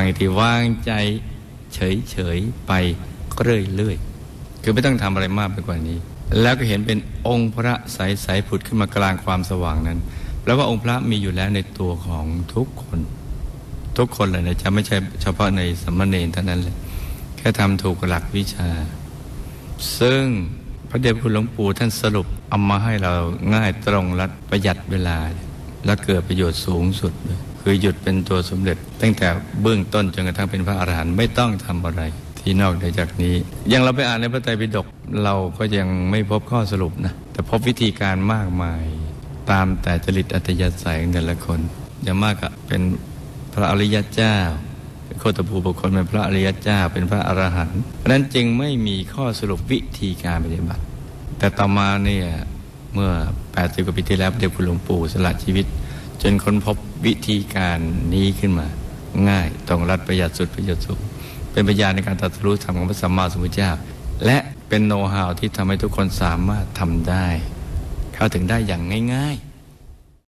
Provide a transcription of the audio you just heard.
งอีกทีวางใจเฉยๆไปเรื่อยๆคือไม่ต้องทำอะไรมากไปกว่านี้ แล้วก็เห็นเป็นองค์พระใสๆผุดขึ้นมากลางความสว่างนั้นแปลว่าองค์พระมีอยู่แล้วในตัวของทุกคน ทุกคนเลยนะจะไม่ใช่เฉพาะในสมณเณรเท่านั้นเลยแค่ทำถูกหลักวิชา ซึ่งพระเดชพระคุณหลวงปู่ท่านสรุปเอามาให้เราง่ายตรงรัดประหยัดเวลา และเกิดประโยชน์สูงสุดเลย คือหยุดเป็นตัวสมเด็จ ตั้งแต่เบื้องต้นจนกระทั่งเป็นพระอรหันต์ไม่ต้องทำอะไร ที่นอกเหนือจากนี้ ยังเราไปอ่านในพระไตรปิฎกเราก็ยังไม่พบข้อสรุปนะแต่พบวิธีการมากมาย ตามแต่จริตอัตยาศัยของแต่ละคนอย่างมากก็เป็นพระอริยเจ้าโคตภูบุคคลเป็นพระอริยเจ้าเป็นพระอรหันต์เพราะนั้นจึงไม่มีข้อสรุปวิธีการปฏิบัติ แต่ต่อมาเนี่ยเมื่อ80 กว่าปีที่แล้วเดชคุณหลวงปู่สละชีวิต จนค้นพบวิธีการนี้ขึ้นมา ง่ายตรงรัดประหยัดสุดประโยชน์สูงเป็นปัญญาในการตัดรู้ธรรมของพระสัมมาสัมพุทธเจ้า และเป็นโน้ตฮาวที่ทำให้ทุกคนสามารถทำได้ เข้าถึงได้อย่างง่าย ๆ